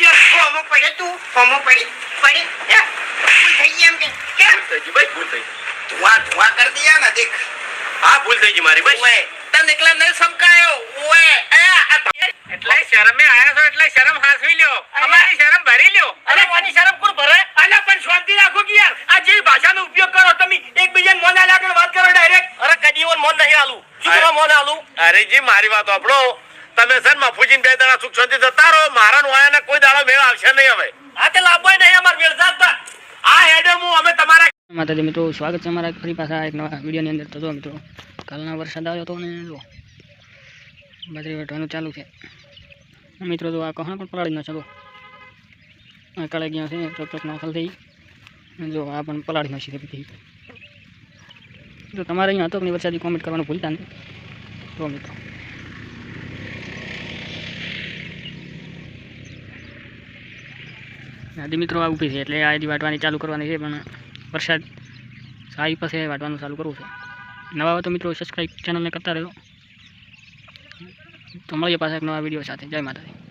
પડે તું ફોમો પડી. પડી. ભૂલ થઈ ગઈ એમ કે. કે ભૂલ થઈ ગઈ ભાઈ ભૂલ થઈ ધુઆ ધુઆ કરી દિયા ને દેખ. હા ભૂલ થઈ ગઈ મારી ભાઈ ઓએ તને એકલા નહીં સમકાયો. ઓએ એ આ ભાઈ એટલે શરમે આયા છો એટલે શરમ હાસવી લ્યો. અમારી શરમ ભરી લ્યો. અરે વાની શરમ? કોણ ભરે? અલા પણ શાંતિ રાખો કે યાર. આ જે ભાષાનો ઉપયોગ કરો તમે એકબીજાને મોં ના લાગે વાત કરો ડાયરેક્ટ અરે કદી ઓન મોન નહીં આલું શું મોન આલું અરે જી મારી વાત આપણો તમે છે ને મફુજીને બે દાડા સુખ શાંતિ જતા આવશે નહીં હવે. આ તે લાભો નહીં અમાર વેળસાત આ હેડે હું, અમે તમારા માતાજી મિત્રો, સ્વાગત છે અમારા ફરી પાછા એક નવા વિડીયોની અંદર. તો મિત્રો, કાલના વરસાદ આવ્યો હતો ને, જો, બાજરી વેઠવાનું ચાલુ છે. મિત્રો તો આ કહણ પણ પલાળી ન શકો આ કાળે ગયા છે, ચોક ચોક નાખલ થઈ જો, આ પણ પલાળી નાખી હતી જો, તમારે અહીંયા હતો કે વરસાદી કોમેન્ટ કરવાનું ભૂલતા નહીં. તો મિત્રો આદિ મિત્રો આ ઊભી છે એટલે આજે વાટવાની ચાલુ કરવાની છે, પણ વરસાદ સારી પાસે વાટવાનું ચાલુ કરવું છે. નવા હોય તો મિત્રો સબસ્ક્રાઈબ ચેનલને કરતા રહ્યો તો મળીએ પાછા એક નવા વીડિયો સાથે. જય માતાજી.